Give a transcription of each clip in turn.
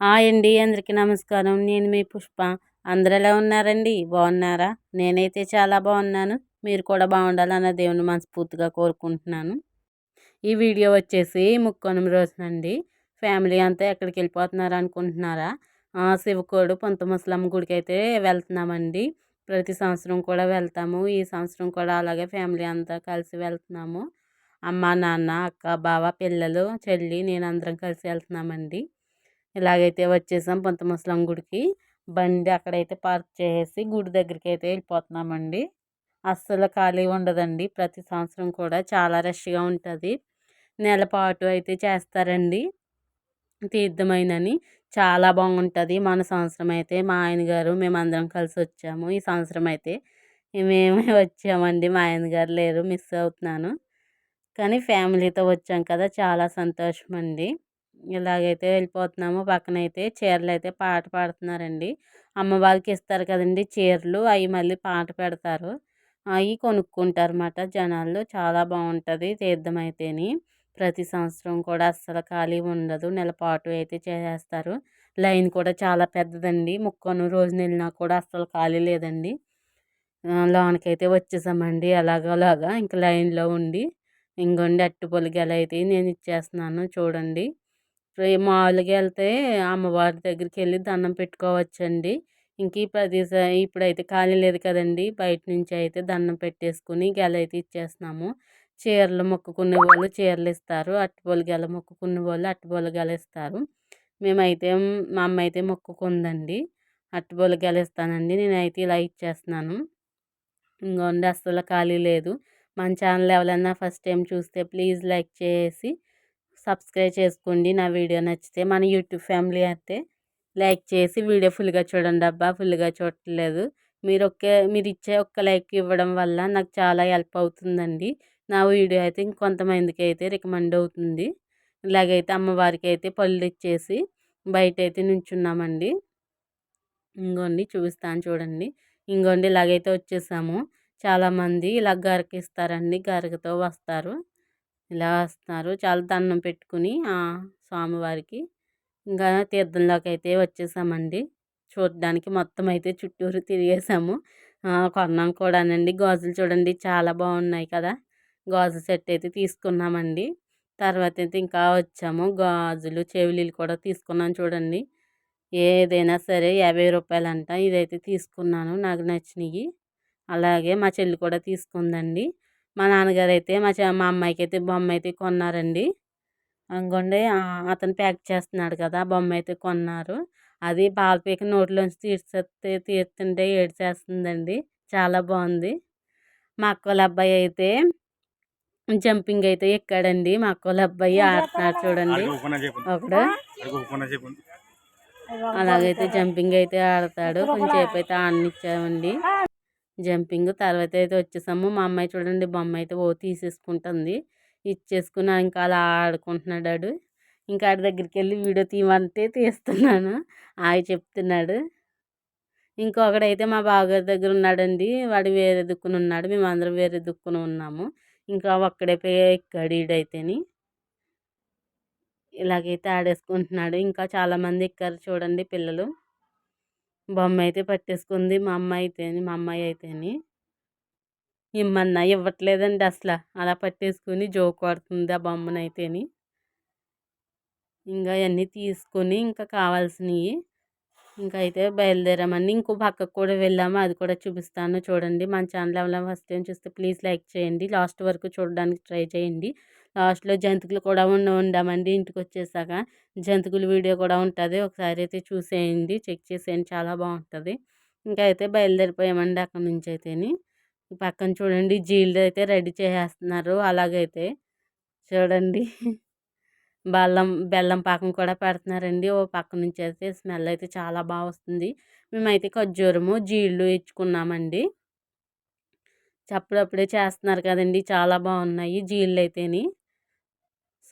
అండి అందరికీ నమస్కారం. నేను మీ పుష్ప. అందరు ఎలా ఉన్నారండి? బాగున్నారా? నేనైతే చాలా బాగున్నాను. మీరు కూడా బాగుండాలన్న దేవుని మనస్ఫూర్తిగా కోరుకుంటున్నాను. ఈ వీడియో వచ్చేసి ముక్కొనం రోజునండి. ఫ్యామిలీ అంతా ఎక్కడికి వెళ్ళిపోతున్నారు అనుకుంటున్నారా? శివకోడు పొంత ముసలమ్మ గుడికి అయితే వెళ్తున్నామండి. ప్రతి సంవత్సరం కూడా వెళ్తాము. ఈ సంవత్సరం కూడా అలాగే ఫ్యామిలీ అంతా కలిసి వెళ్తున్నాము. అమ్మ నాన్న అక్క బావ పిల్లలు చెల్లి నేను అందరం కలిసి వెళ్తున్నామండి. ఇలాగైతే వచ్చేసాం పంతమసలం గుడికి. బండి అక్కడైతే పార్క్ చేసేసి గుడి దగ్గరికి అయితే వెళ్ళిపోతున్నామండి. అస్సలు ఖాళీ ఉండదండి. ప్రతి సంవత్సరం కూడా చాలా రష్గా ఉంటుంది. నెల పాటు అయితే చేస్తారండి. తీర్థమైనని చాలా బాగుంటుంది. మన సంవత్సరం అయితే మా ఆయన గారు మేమందరం కలిసి వచ్చాము. ఈ సంవత్సరం అయితే మేమే వచ్చామండి. మా ఆయన గారు లేరు మిస్ అవుతున్నాను. కానీ ఫ్యామిలీతో వచ్చాం కదా చాలా సంతోషం అండి ఇలాగైతే వెళ్ళిపోతున్నాము పక్కన అయితే చీరలు అయితే పాట పాడుతున్నారండి. అమ్మవారికి ఇస్తారు కదండి చీరలు అవి మళ్ళీ పాట పెడతారు. అవి కొనుక్కుంటారు అన్నమాట జనాలు చాలా బాగుంటుంది తీర్థం అయితేని. ప్రతి సంవత్సరం కూడా అస్సలు ఖాళీ ఉండదు. నెలపాటు అయితే చేసేస్తారు. లైన్ కూడా చాలా పెద్దదండి. ముక్కను రోజు వెళ్ళినా కూడా అస్సలు ఖాళీ లేదండి. లోనకైతే వచ్చేసామండి అలాగలాగా ఇంకా లైన్లో ఉండి ఇంకొండి అట్టు పొలిగలు అయితే నేను ఇచ్చేస్తున్నాను. చూడండి. మామూలుగా వెళ్తే అమ్మవారి దగ్గరికి వెళ్ళి దండం పెట్టుకోవచ్చండి. ఇంక ఈ ప్రదేశం ఇప్పుడైతే ఖాళీ లేదు కదండి. బయట నుంచి అయితే దండం పెట్టేసుకుని గెల అయితే ఇచ్చేస్తున్నాము. చీరలు మొక్కుకునే వాళ్ళు చీరలు ఇస్తారు. అట్టుబోలు గెల మొక్కుకునే వాళ్ళు అట్టుబోలు గెల ఇస్తారు. మేమైతే మా అమ్మ అయితే మొక్కుకుందండి. అట్టుబోలు గెల ఇస్తానండి. నేనైతే ఇలా ఇచ్చేస్తున్నాను. ఇంకోండి అస్సలు ఖాళీ లేదు. మన ఛానల్ ఎవరైనా ఫస్ట్ టైం చూస్తే ప్లీజ్ లైక్ చేసి సబ్స్క్రైబ్ చేసుకోండి. నా వీడియో నచ్చితే మన యూట్యూబ్ ఫ్యామిలీ అయితే లైక్ చేసి వీడియో ఫుల్గా చూడండి అబ్బా ఫుల్గా చూడట్లేదు. మీరు ఒకే మీరు ఇచ్చే ఒక్క లైక్ ఇవ్వడం వల్ల నాకు చాలా హెల్ప్ అవుతుందండి. నా వీడియో అయితే ఇంకొంతమందికి అయితే రికమెండ్ అవుతుంది. ఇలాగైతే అమ్మవారికి అయితే పళ్ళు ఇచ్చేసి బయట అయితే నుంచున్నామండి. ఇంకోండి చూపిస్తాను చూడండి. ఇంకోండి ఇలాగైతే వచ్చేసాము. చాలామంది ఇలా గరకిస్తారండి గరకతో వస్తారు. ఇలా వస్తారు చాలా దండం పెట్టుకుని స్వామివారికి ఇంకా తీర్థంలోకి అయితే వచ్చేసామండి. చూడడానికి మొత్తం అయితే చుట్టూరు తిరిగేసాము. కొన్నాం కూడానండి. గాజులు చూడండి చాలా బాగున్నాయి కదా. గాజు సెట్ అయితే తీసుకున్నామండి. తర్వాత అయితే ఇంకా వచ్చాము. గాజులు చెవిలీలు కూడా తీసుకున్నాను చూడండి. ఏదైనా సరే యాభై రూపాయలంట. ఇదైతే తీసుకున్నాను. నాకు నచ్చినవి అలాగే మా చెల్లి కూడా తీసుకుందండి. మా నాన్నగారు అయితే మా మా అమ్మాయికి అయితే బొమ్మ అయితే కొన్నారండి అనుకోండి అతను ప్యాక్ చేస్తున్నాడు కదా బొమ్మ అయితే కొన్నారు. అది పాలపీక నోట్లోంచి తీర్చేస్తే తీరుతుంటే ఏడ్చేస్తుందండి. చాలా బాగుంది. మా అక్కల అబ్బాయి అయితే జంపింగ్ అయితే ఎక్కాడండి. మా అక్కల అబ్బాయి ఆడుతున్నాడు చూడండి. ఒకడు. అలాగైతే జంపింగ్ అయితే ఆడతాడు. కొంచెం సేపు అయితే ఆడనిచ్చామండి. జంపింగ్ తర్వాత అయితే వచ్చేసాము. మా అమ్మాయి చూడండి బొమ్మ అయితే ఓ తీసేసుకుంటుంది. ఇచ్చేసుకుని ఇంకా అలా ఆడుకుంటున్నాడు ఇంకా ఆడి దగ్గరికి వెళ్ళి వీడియో తీయమంటే తీస్తున్నాను. ఆగి చెప్తున్నాడు. ఇంకొకడైతే మా బావగారి దగ్గర ఉన్నాడండి. వాడు వేరే దుక్కుని ఉన్నాడు. మేమందరం వేరే దుక్కుని ఉన్నాము. ఇంకా ఒక్కడే ఎక్కాడు ఈడైతేని. ఇలాగైతే ఆడేసుకుంటున్నాడు. ఇంకా చాలామంది ఎక్కారు చూడండి పిల్లలు. బొమ్మ అయితే పట్టేసుకుంది మా అమ్మాయి అయితేని మా అమ్మాయి అయితేని. ఇమ్మన్నా ఇవ్వట్లేదండి అసలు. అలా పట్టేసుకుని జోకు కొడుతుంది ఆ బొమ్మనైతేని. ఇంకా అవన్నీ తీసుకొని ఇంకా కావాల్సినవి ఇంకా అయితే బయలుదేరామండి. ఇంకో పక్కకు కూడా వెళ్ళాము. అది కూడా చూపిస్తాను చూడండి. మన ఛానల్ ఎవరైనా ఫస్ట్ టైం చూస్తే ప్లీజ్ లైక్ చేయండి. లాస్ట్ వరకు చూడడానికి ట్రై చేయండి. లాస్ట్లో జంతుకులు కూడా ఉండ ఉండామండి. ఇంటికి వచ్చేసాక జంతుకుల వీడియో కూడా ఉంటుంది. ఒకసారి అయితే చూసేయండి. చెక్ చేసేయండి. చాలా బాగుంటుంది. ఇంకా అయితే బయలుదేరిపోయామండి అక్కడ నుంచి అయితేని పక్కన చూడండి. జీళ్ళు అయితే రెడీ చేసేస్తున్నారు. అలాగైతే చూడండి. బెల్లం బెల్లం పాకం కూడా పెడుతున్నారండి. ఓ పక్క నుంచి అయితే స్మెల్ అయితే చాలా బాగా వస్తుంది. మేమైతే ఖర్జూరము జీళ్ళు ఇచ్చుకున్నామండి. అప్పుడప్పుడే చేస్తున్నారు కదండి. చాలా బాగున్నాయి జీళ్ళు అయితేని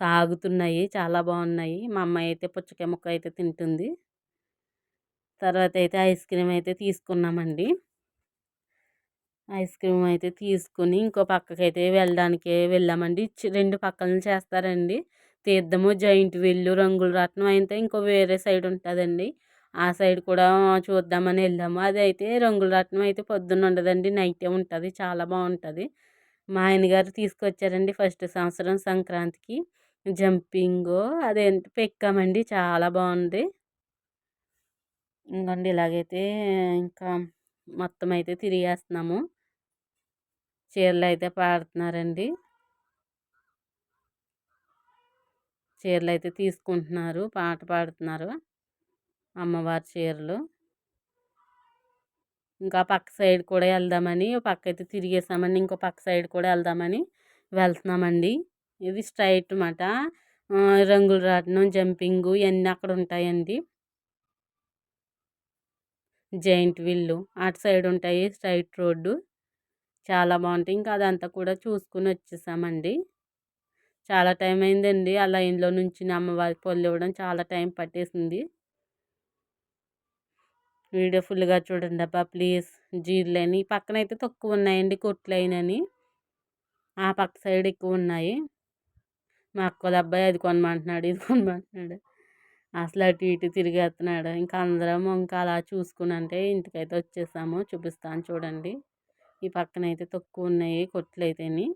సాగుతున్నాయి. చాలా బాగున్నాయి. మా అమ్మాయి అయితే పుచ్చకాయ ముక్క అయితే తింటుంది. తర్వాత అయితే ఐస్ క్రీమ్ అయితే తీసుకున్నామండి. ఐస్ క్రీమ్ అయితే తీసుకుని ఇంకో పక్కకైతే వెళ్ళడానికి వెళ్ళామండి. రెండు పక్కలను చేస్తారండి. తీర్థము జాయింట్ వీళ్ళు రంగుల రత్నం అయితే ఇంకో వేరే సైడ్ ఉంటుందండి. ఆ సైడ్ కూడా చూద్దామని వెళ్ళాము. అది అయితే రంగుల రత్నం అయితే పొద్దున్న ఉండదండి. నైటే ఉంటుంది. చాలా బాగుంటుంది. మా ఆయన గారు తీసుకొచ్చారండి ఫస్ట్ సంవత్సరం సంక్రాంతికి. జంపింగ్ అదేంటి పెక్కామండి చాలా బాగుంది. ఇంకండి ఇలాగైతే ఇంకా మొత్తం అయితే తిరిగేస్తున్నాము. చీరలు అయితే పాడుతున్నారండి. చీరలు అయితే తీసుకుంటున్నారు పాట పాడుతున్నారు అమ్మవారి చీరలు. ఇంకా పక్క సైడ్ కూడా వెళ్దామని పక్క అయితే తిరిగేసామని ఇంకో పక్క సైడ్ కూడా వెళ్దామని వెళ్తున్నామండి. ఇది స్ట్రైట్ మాట రంగులు రాట్నం జంపింగ్ ఇవన్నీ అక్కడ ఉంటాయండి. జైంట్ విల్లు అటు సైడ్ ఉంటాయి స్ట్రైట్ రోడ్డు. చాలా బాగుంటాయి. ఇంకా అదంతా కూడా చూసుకుని వచ్చేసామండి. చాలా టైం అయిందండి. ఆ లైన్లో నుంచి అమ్మవారి పళ్ళు ఇవ్వడం చాలా టైం పట్టేసింది. వీడియో ఫుల్గా చూడండి అబ్బా ప్లీజ్. జీర్లని పక్కన అయితే తక్కువ ఉన్నాయండి కొట్లైనని. ఆ పక్క సైడ్ ఎక్కువ ఉన్నాయి. మా అక్కల అబ్బాయి అది కొనమంటున్నాడు ఇది కొనమంటున్నాడు. అసలు అటు ఇటు తిరిగేస్తున్నాడు. ఇంకా అందరం ఇంకా అలా చూసుకుని అంటే ఇంటికైతే వచ్చేసాము. చూపిస్తాను చూడండి. ఈ పక్కన అయితే తక్కువ ఉన్నాయి కొట్లు అయితేని.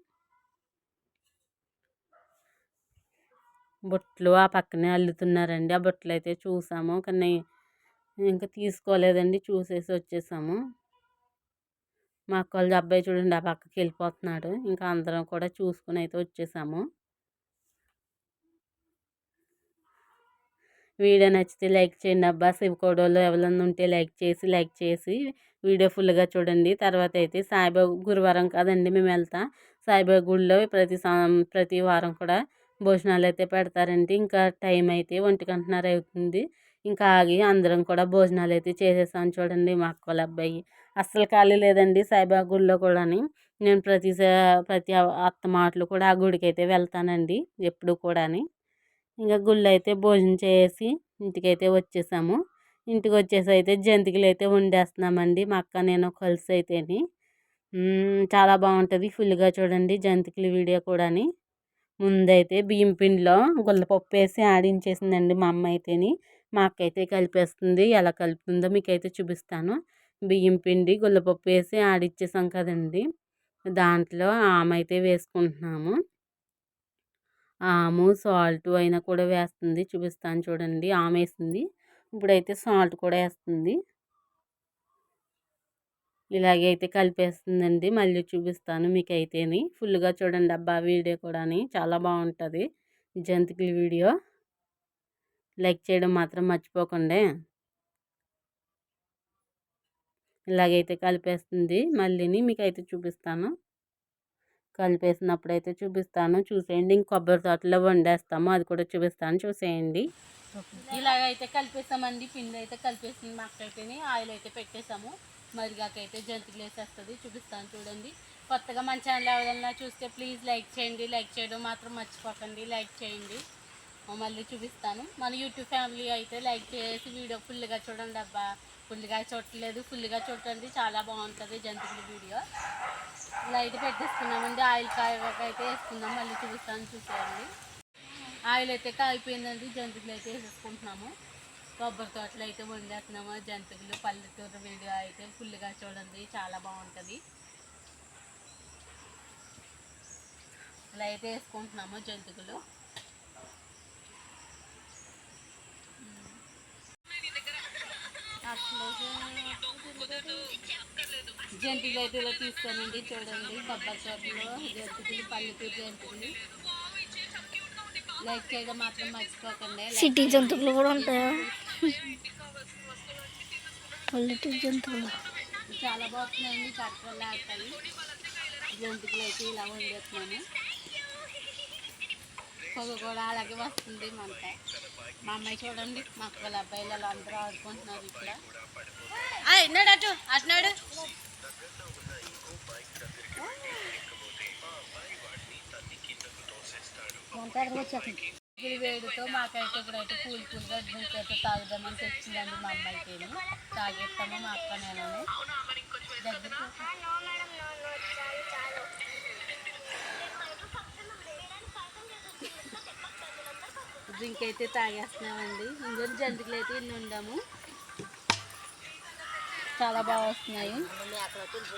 బొట్లు ఆ పక్కనే అల్లుతున్నారండి. ఆ బొట్లు అయితే చూసాము కానీ ఇంకా తీసుకోలేదండి. చూసేసి వచ్చేసాము. మా అక్క వాళ్ళ అబ్బాయి చూడండి ఆ పక్కకి వెళ్ళిపోతున్నాడు. ఇంకా అందరం కూడా చూసుకుని అయితే వచ్చేసాము. వీడియో నచ్చితే లైక్ చేయండి అబ్బా. శివకోడోలో ఎవరన్నా ఉంటే లైక్ చేసి లైక్ చేసి వీడియో ఫుల్గా చూడండి. తర్వాత అయితే సాయిబాబా గురువారం కదండి మేము వెళ్తాం. సాయిబాబా గుడిలో ప్రతి ప్రతి వారం కూడా భోజనాలు అయితే పెడతారండి. ఇంకా టైం అయితే ఒంటి గంటన్నర అవుతుంది. ఇంకా ఆగి అందరం కూడా భోజనాలు అయితే చేసేసాం చూడండి మా అక్కల అబ్బాయి. అస్సలు ఖాళీ లేదండి సాయిబాబా గుడిలో కూడాని. నేను ప్రతి ప్రతి అత్త మాటలు కూడా ఆ గుడికి అయితే వెళ్తానండి ఎప్పుడు కూడాని. ఇంకా గుళ్ళు అయితే భోజనం చేసి ఇంటికైతే వచ్చేసాము. ఇంటికి వచ్చేసి అయితే జంతికలు అయితే వండేస్తున్నామండి. మా అక్క నేను కలిసి అయితేని చాలా బాగుంటుంది ఫుల్గా చూడండి జంతికలు వీడియో కూడాని. ముందైతే బియ్యం పిండిలో గుల్లపప్పు వేసి ఆడించేసిందండి మా అమ్మ అయితేని. మా అక్క అయితే కలిపేస్తుంది. ఎలా కలుపుతుందో మీకైతే చూపిస్తాను. బియ్యం పిండి గుల్లపప్పు వేసి ఆడిచ్చేసాం కదండి. దాంట్లో ఆమె అయితే వేసుకుంటున్నాము. ఆము సాల్ట్ అయినా కూడా వేస్తుంది. చూపిస్తాను చూడండి. ఆమె వేసింది ఇప్పుడైతే సాల్ట్ కూడా వేస్తుంది. ఇలాగే అయితే కలిపేస్తుందండి. మళ్ళీ చూపిస్తాను మీకు అయితేని ఫుల్గా చూడండి అబ్బా వీడియో కూడా చాలా బాగుంటుంది. జంతికల వీడియో. లైక్ చేయడం మాత్రం మర్చిపోకండి. ఇలాగైతే కలిపేస్తుంది. మళ్ళీని మీకు అయితే చూపిస్తాను. కలిపేసినప్పుడు అయితే చూపిస్తాను. చూసేయండి. ఇంక కొబ్బరి తోటలో వండేస్తాము. అది కూడా చూపిస్తాను. చూసేయండి. ఇలాగైతే కలిపేసామండి పిండి అయితే కలిపేసింది మాకైతేనే ఆయిల్ అయితే పెట్టేసాము మరిగాకైతే జంతికలు వేసేస్తుంది. చూపిస్తాను చూడండి. కొత్తగా మన ఛానల్ ఎవరైనా చూస్తే ప్లీజ్ లైక్ చేయండి. లైక్ చేయడం మాత్రం మర్చిపోకండి. లైక్ చేయండి. మళ్ళీ చూపిస్తాను. మన యూట్యూబ్ ఫ్యామిలీ అయితే లైక్ చేసి వీడియో ఫుల్గా చూడండి అబ్బా. ఫుల్గా చూడట్లేదు ఫుల్గా చూడండి చాలా బాగుంటుంది జంతువుల వీడియో. లైట్ పెట్టేసుకున్నామండి. ఆయిల్ కాయకైతే వేసుకుందాం. మళ్ళీ చూపిస్తాను చూసేయండి. ఆయిల్ అయితే కాయిపోయిందండి జంతువులు అయితే వేసేసుకుంటున్నాము. కొబ్బరి తోటలు అయితే వండేస్తున్నాము. జంతువులు పల్లెటూరు వీడియో అయితే ఫుల్గా చూడండి. చాలా బాగుంటుంది. ఇలా అయితే వేసుకుంటున్నాము జంతువులు జంతువులు అయితే ఇలా తీస్తానండి చూడండి కొబ్బరి తోటలో జంతువులు పల్లెటూరు జంతువులు లైక్ చేయడం మాత్రం మర్చిపోకండి సిటీ జంతువులు కూడా ఉంటాయా? పల్లెటూరు జంతువులు? చాలా బాగున్నాయండి కట్టలు ఆడతాయి. జంతువులు అయితే ఇలా వండేస్తున్నాను. పొగ కూడా అలాగే వస్తుంది మనకి మా అమ్మాయి చూడండి మా వాళ్ళ అబ్బాయిలు అలా అందరూ ఆడుకుంటున్నారు ఇక్కడ. అన్నాడు అటు అటునాడు ఇది వేడితో మాకైతే ఇప్పుడైతే కూల్ కూల్గా డ్రింక్ అయితే తాగుదామని తెచ్చిందండి మా అమ్మాయికి తాగేస్తాము మా అక్క నేను డ్రింక్ అయితే తాగేస్తున్నామండి. ఇంకొన్ని జంతువులు అయితే ఇన్ని ఉండాము చాలా బాగా వస్తున్నాయి.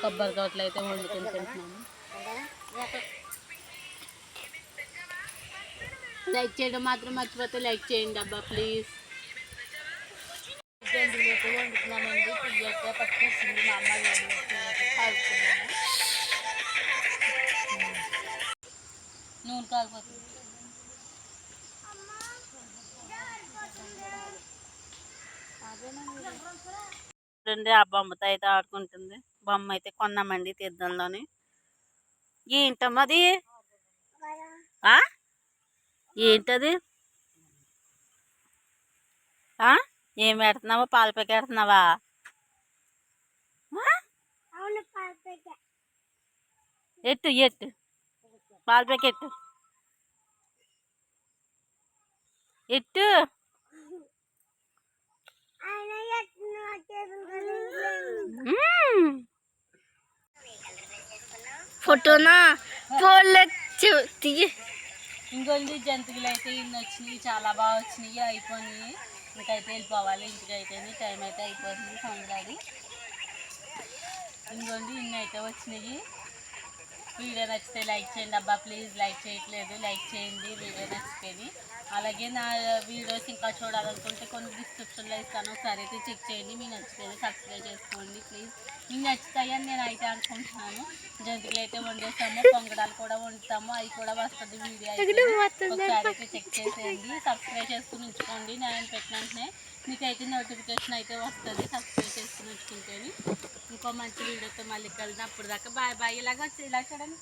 కొబ్బరి తోటలు అయితే వండుకొని తింటున్నాము. లైక్ చేయడం మాత్రం మర్చిపోతే లైక్ చేయండి అబ్బా ప్లీజ్ వండుతున్నామండి పుయ్యక పట్టుకొస్తుంది మా అమ్మ తాగుతున్నాము నూనె కాకపోతుంది చూడండి ఆ బొమ్మతో అయితే ఆడుకుంటుంది. బొమ్మ అయితే కొన్నామండి తీర్థంలోని. ఏంటమ్మా అది? ఆ? ఏంటది? ఆ? ఏం పెడుతున్నావా పాల పెడుతున్నావా? ఎట్టు ఎట్టు? పాల ప్యాకెట్ ఎట్టు మ్మ్. ఫోటోనా? ఫోన్లో తీయ. ఇంకొన్ని జంతువులు అయితే ఇన్ని వచ్చినాయి చాలా బాగా వచ్చినాయి అయిపోయినాయి. ఇంకైతే వెళ్ళిపోవాలి ఇంటికి అయితే టైం అయితే అయిపోతుంది సంగడాది ఇంకొండి ఇన్ని అయితే వచ్చినాయి. వీడియో నచ్చితే లైక్ చేయండి అబ్బా ప్లీజ్ లైక్ చేయట్లేదు. లైక్ చేయండి వీడియో నచ్చితేది అలాగే నా వీడియోస్ ఇంకా చూడాలనుకుంటే కొన్ని డిస్క్రిప్షన్లో ఇస్తాను. ఒకసారి అయితే చెక్ చేయండి. మీకు నచ్చితే సబ్స్క్రైబ్ చేసుకోండి ప్లీజ్ మీకు నచ్చుతాయని నేను అయితే అనుకుంటున్నాను. జంతువులు అయితే వండేస్తాము పొంగడాలు కూడా వండుతాము. అవి కూడా వస్తుంది వీడియో అయితే. ఒకసారి అయితే చెక్ చేసేయండి. సబ్స్క్రైబ్ చేసుకుని ఉంచుకోండి. నేను పెట్టిన వెంటనే మీకు అయితే నోటిఫికేషన్ అయితే వస్తుంది. సబ్స్క్రైబ్ చేసుకుని ఉంచుకుంటేని ఇంకో మంచి వీడియోతో మళ్ళీ కలిసి అప్పుడు దాకా బాయ్ బాయ్. ఇలాగ ఇలా చూడండి.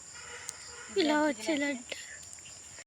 ఇలా వచ్చేలాంటి